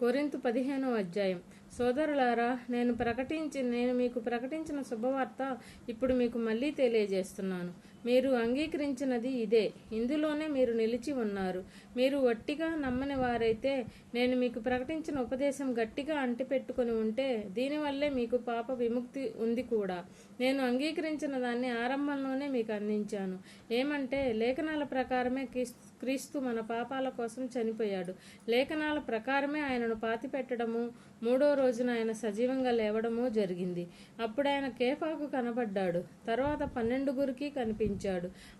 Corinth పదిహేనో అధ్యాయం. సోదరులారా నేను ప్రకటించి నేను మీకు ప్రకటించిన శుభవార్త ఇప్పుడు మీకు మళ్ళీ తెలియజేస్తున్నాను. మీరు అంగీకరించినది ఇదే. ఇందులోనే మీరు నిలిచి ఉన్నారు. మీరు వట్టిగా నమ్మని వారైతే నేను మీకు ప్రకటించిన ఉపదేశం గట్టిగా అంటిపెట్టుకొని ఉంటే దీనివల్లే మీకు పాప విముక్తి ఉంది కూడా. నేను అంగీకరించిన దాన్ని ఆరంభంలోనే మీకు అందించాను. ఏమంటే లేఖనాల ప్రకారమే క్రీస్తు క్రీస్తు మన పాపాల కోసం చనిపోయాడు. లేఖనాల ప్రకారమే ఆయనను పాతిపెట్టడము మూడో రోజున ఆయన సజీవంగా లేవడము జరిగింది. అప్పుడు ఆయన కేఫాకు కనబడ్డాడు. తర్వాత పన్నెండుగురికి కనిపించాడు.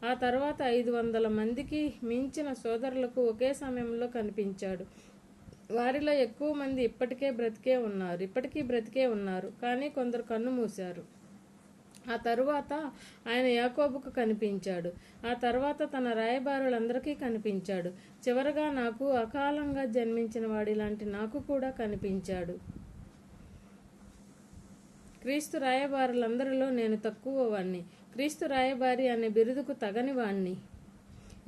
ఆ తర్వాత ఐదు వందల మందికి మించిన సోదరులకు ఒకే సమయంలో కనిపించాడు. వారిలో ఎక్కువ మంది ఇప్పటికే బ్రతికే ఉన్నారు. ఇప్పటికీ బ్రతికే ఉన్నారు. కానీ కొందరు కన్ను మూశారు. ఆ తరువాత ఆయన యాకోబుకు కనిపించాడు. ఆ తర్వాత తన రాయబారులందరికీ కనిపించాడు. చివరగా నాకు అకాలంగా జన్మించిన వాడి లాంటి నాకు కూడా కనిపించాడు. క్రీస్తు రాయబారులందరిలో నేను తక్కువ వాణ్ణి. క్రీస్తు రాయబారి అనే బిరుదుకు తగని వాణ్ణి.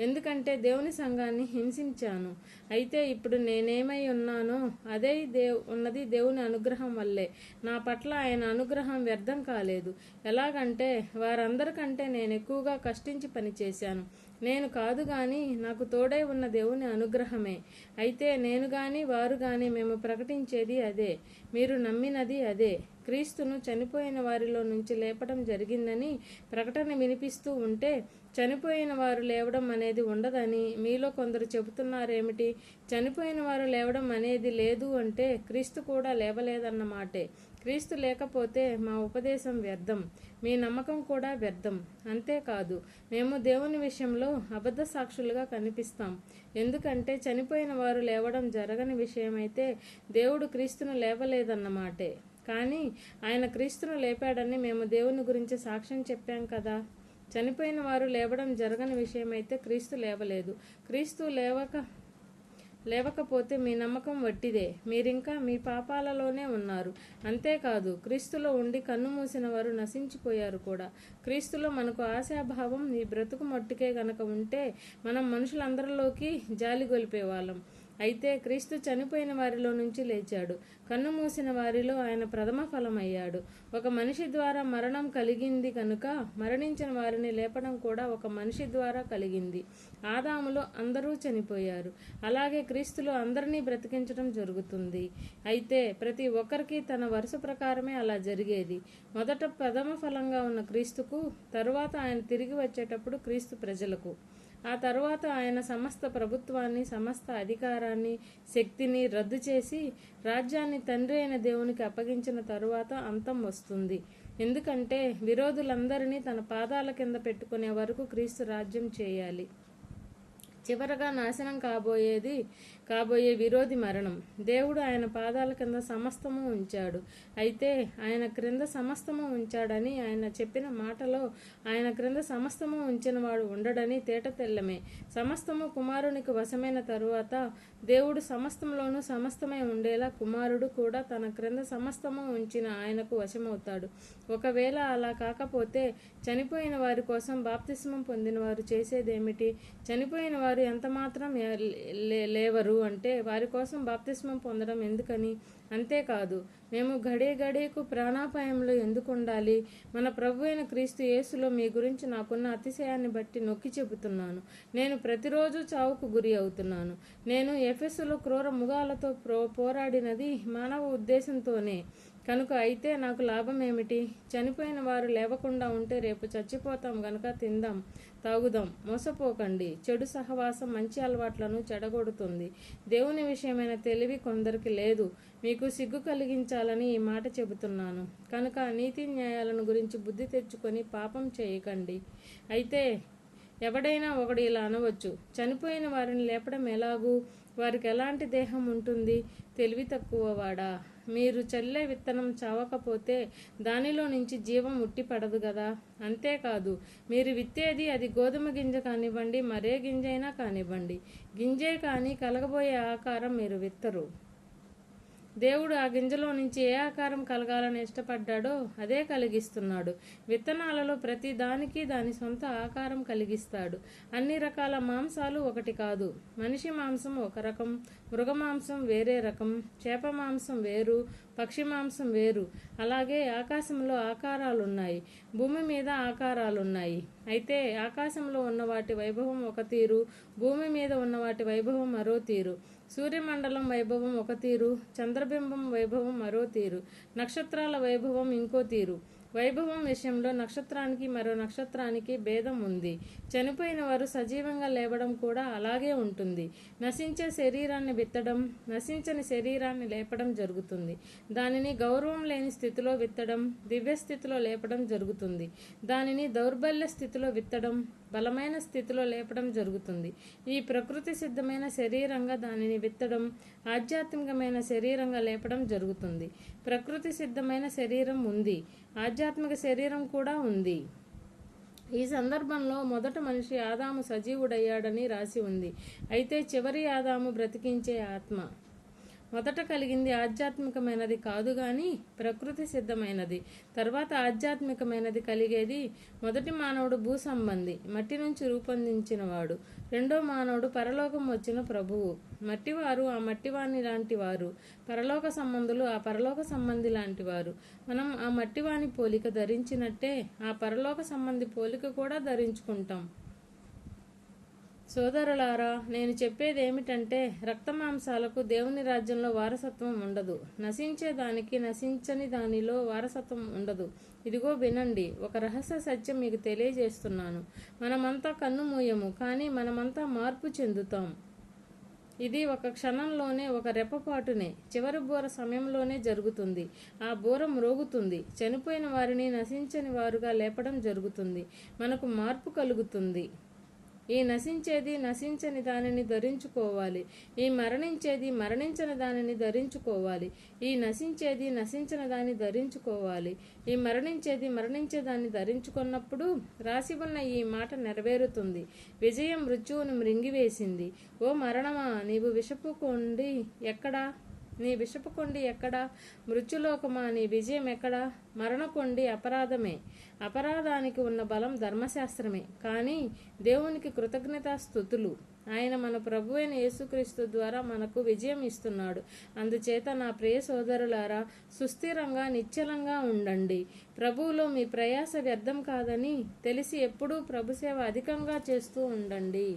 ఎందుకంటే దేవుని సంఘాన్ని హింసించాను. అయితే ఇప్పుడు నేనేమై ఉన్నానో అదే దేవ్ ఉన్నది దేవుని అనుగ్రహం వల్లే. నా పట్ల ఆయన అనుగ్రహం వ్యర్థం కాలేదు. ఎలాగంటే వారందరికంటే నేను ఎక్కువగా కష్టించి పనిచేశాను. నేను కాదు గాని నాకు తోడై ఉన్న దేవుని అనుగ్రహమే. అయితే నేను గాని వారు గాని మేము ప్రకటించేది అదే. మీరు నమ్మినది అదే. క్రీస్తును చనిపోయిన వారిలో నుంచి లేపడం జరిగిందని ప్రకటన వినిపిస్తూ ఉంటే చనిపోయిన వారు లేవడం అనేది ఉండదని మీలో కొందరు చెబుతున్నారేమిటి? చనిపోయిన వారు లేవడం అనేది లేదు అంటే క్రీస్తు కూడా లేవలేదన్నమాటే క్రీస్తు లేకపోతే మా ఉపదేశం వ్యర్థం మీ నమ్మకం కూడా వ్యర్థం. అంతేకాదు మేము దేవుని విషయంలో అబద్ధ సాక్షులుగా కనిపిస్తాం. ఎందుకంటే చనిపోయిన వారు లేవడం జరగని విషయమైతే దేవుడు క్రీస్తును లేవలేదన్నమాటే. కానీ ఆయన క్రీస్తును లేపాడని మేము దేవుని గురించి సాక్ష్యం చెప్పాం కదా. చనిపోయిన వారు లేవడం జరగని విషయమైతే క్రీస్తు లేవలేదు. క్రీస్తు లేవక లేవకపోతే మీ నమ్మకం వట్టిదే. మీరింకా మీ పాపాలలోనే ఉన్నారు. అంతేకాదు క్రీస్తులో ఉండి కన్ను మూసిన వారు నశించిపోయారు కూడా. క్రీస్తులో మనకు ఆశాభావం ఈ బ్రతుకు మట్టుకే గనక ఉంటే మనం మనుషులందరిలోకి జాలి గొలిపేవాళ్ళం అయితే క్రీస్తు చనిపోయిన వారిలో నుంచి లేచాడు. కన్ను మూసిన వారిలో ఆయన ప్రథమ ఫలమయ్యాడు. ఒక మనిషి ద్వారా మరణం కలిగింది కనుక మరణించిన వారిని లేపడం కూడా ఒక మనిషి ద్వారా కలిగింది. ఆదాములో అందరూ చనిపోయారు. అలాగే క్రీస్తులో అందరినీ బ్రతికించడం జరుగుతుంది. అయితే ప్రతి ఒక్కరికి తన వరుస ప్రకారమే అలా జరిగేది. మొదట ప్రథమ ఫలంగా ఉన్న క్రీస్తుకు తరువాత ఆయన తిరిగి వచ్చేటప్పుడు క్రీస్తు ప్రజలకు. ఆ తరువాత ఆయన సమస్త ప్రభుత్వాన్ని సమస్త అధికారాన్ని శక్తిని రద్దు చేసి రాజ్యాన్ని తండ్రి అయిన దేవునికి అప్పగించిన తరువాత అంతం వస్తుంది. ఎందుకంటే విరోధులందరినీ తన పాదాల కింద పెట్టుకునే వరకు క్రీస్తు రాజ్యం చేయాలి. చివరగా నాశనం కాబోయేది కాబోయే విరోధి మరణం. దేవుడు ఆయన పాదాల కింద సమస్తము ఉంచాడు. అయితే ఆయన క్రింద సమస్తము ఉంచాడని ఆయన చెప్పిన మాటలో ఆయన క్రింద సమస్తము ఉంచిన వాడు ఉండడని తేట తెల్లమే. సమస్తము కుమారునికి వశమైన తరువాత దేవుడు సమస్తంలోనూ సమస్తమై ఉండేలా కుమారుడు కూడా తన క్రింద సమస్తము ఉంచిన ఆయనకు వశమవుతాడు. ఒకవేళ అలా కాకపోతే చనిపోయిన వారి కోసం బాప్తిస్మం పొందిన వారు చేసేదేమిటి? చనిపోయిన వారు ఎంత మాత్రం లే- లేవరు అంటే వారి కోసం బాప్తిస్మం పొందడం ఎందుకని? అంతేకాదు మేము గడే గడేకు ప్రాణాపాయంలో ఎందుకు ఉండాలి? మన ప్రభు అయిన క్రీస్తు యేసులో మీ గురించి నాకున్న అతిశయాన్ని బట్టి నొక్కి చెబుతున్నాను. నేను ప్రతిరోజు చావుకు గురి అవుతున్నాను. నేను ఎఫెస్సులో క్రూర ముగాలతో పోరాడినది మానవ ఉద్దేశంతోనే. కనుక అయితే నాకు లాభం ఏమిటి చనిపోయిన వారు లేవకుండా ఉంటే రేపు చచ్చిపోతాం గనుక తిందాం తాగుదాం మోసపోకండి. చెడు సహవాసం మంచి అలవాట్లను చెడగొడుతుంది. దేవుని విషయమైన తెలివి కొందరికి లేదు. మీకు సిగ్గు కలిగించాలని ఈ మాట చెబుతున్నాను. కనుక నీతి న్యాయాలను గురించి బుద్ధి తెచ్చుకొని పాపం చేయకండి. అయితే ఎవడైనా ఒకడు ఇలా అనవచ్చు. చనిపోయిన వారిని లేపడం ఎలాగూ? వారికి ఎలాంటి దేహం ఉంటుంది? తెలివి తక్కువవాడా? మీరు చల్లే విత్తనం చావకపోతే దానిలో నుంచి జీవం ఉట్టిపడదు కదా అంతేకాదు మీరు విత్తేది అది గోధుమ గింజ కానివ్వండి మరే గింజైనా కానివ్వండి. గింజే కానీ కలగబోయే ఆకారం మీరు విత్తరు. దేవుడు ఆ గింజలో నుంచి ఏ ఆకారం కలగాలని ఇష్టపడ్డాడో అదే కలిగిస్తున్నాడు. విత్తనాలలో ప్రతి దానికి దాని సొంత ఆకారం కలిగిస్తాడు. అన్ని రకాల మాంసాలు ఒకటి కాదు. మనిషి మాంసం ఒక రకం మృగ మాంసం వేరే రకం చేప మాంసం వేరు పక్షి మాంసం వేరు. అలాగే ఆకాశంలో ఆకారాలున్నాయి. భూమి మీద ఆకారాలున్నాయి. అయితే ఆకాశంలో ఉన్న వాటి వైభవం ఒక తీరు భూమి మీద ఉన్న వాటి వైభవం మరో తీరు. సూర్యమండలం వైభవం ఒక తీరు చంద్రబింబం వైభవం మరో తీరు నక్షత్రాల వైభవం ఇంకో తీరు. వైభవం విషయంలో నక్షత్రానికి మరో నక్షత్రానికి భేదం ఉంది. చనిపోయిన వారు సజీవంగా లేవడం కూడా అలాగే ఉంటుంది. నశించే శరీరాన్ని విత్తడం నశించని శరీరాన్ని లేపడం జరుగుతుంది. దానిని గౌరవం లేని స్థితిలో విత్తడం దివ్య స్థితిలో లేపడం జరుగుతుంది. దానిని దౌర్బల్య స్థితిలో విత్తడం బలమైన స్థితిలో లేపడం జరుగుతుంది. ఈ ప్రకృతి సిద్ధమైన శరీరంగా దానిని విత్తడం ఆధ్యాత్మికమైన శరీరంగా లేపడం జరుగుతుంది. ప్రకృతి సిద్ధమైన శరీరం ఉంది. ఆధ్యాత్మిక శరీరం కూడా ఉంది. ఈ సందర్భంలో మొదట మనిషి ఆదాము సజీవుడయ్యాడని రాసి ఉంది. అయితే చివరి ఆదాము బ్రతికించే ఆత్మ. మొదట కలిగింది ఆధ్యాత్మికమైనది కాదు కానీ ప్రకృతి సిద్ధమైనది. తర్వాత ఆధ్యాత్మికమైనది కలిగేది మొదటి మానవుడు భూ సంబంధి మట్టి నుంచి రూపొందించినవాడు. రెండో మానవుడు పరలోకం వచ్చిన ప్రభువు. మట్టివారు ఆ మట్టివాణి లాంటి వారు పరలోక సంబంధులు ఆ పరలోక సంబంధి లాంటి వారు మనం ఆ మట్టివాణి పోలిక ధరించినట్టే ఆ పరలోక సంబంధి పోలిక కూడా ధరించుకుంటాం. సోదరులారా నేను చెప్పేది ఏమిటంటే రక్తమాంసాలకు దేవుని రాజ్యంలో వారసత్వం ఉండదు. నశించే దానికి నశించని దానిలో వారసత్వం ఉండదు. ఇదిగో వినండి ఒక రహస్య సత్యం మీకు తెలియజేస్తున్నాను. మనమంతా కన్ను మూయము కానీ మనమంతా మార్పు చెందుతాం. ఇది ఒక క్షణంలోనే ఒక రెప్పపాటునే. చివరి బోర సమయంలోనే జరుగుతుంది. ఆ బోర మ్రోగుతుంది. చనిపోయిన వారిని నశించని వారుగా లేపడం జరుగుతుంది. మనకు మార్పు కలుగుతుంది. ఈ నశించేది నశించని దానిని ధరించుకోవాలి. ఈ మరణించేది మరణించని దానిని ధరించుకోవాలి. ఈ నశించేది నశించని దాన్ని ధరించుకోవాలి. ఈ మరణించేది మరణించే దాన్ని ధరించుకున్నప్పుడు రాసి ఉన్న ఈ మాట నెరవేరుతుంది. విజయం మృత్యువును మృంగివేసింది. ఓ మరణమా నీవు విషపు కొండి ఎక్కడా? నీ విషపు కొండి ఎక్కడా? మృత్యులోకమా? నీ విజయం ఎక్కడా? మరణకొండి అపరాధమే. అపరాధానికి ఉన్న బలం ధర్మశాస్త్రమే. కానీ దేవునికి కృతజ్ఞతా స్థుతులు. ఆయన మన ప్రభు అయిన యేసుక్రీస్తు ద్వారా మనకు విజయం ఇస్తున్నాడు. అందుచేత నా ప్రియ సోదరులారా సుస్థిరంగా నిశ్చలంగా ఉండండి. ప్రభువులో మీ ప్రయాస వ్యర్థం కాదని తెలిసి ఎప్పుడూ ప్రభు సేవ అధికంగా చేస్తూ ఉండండి.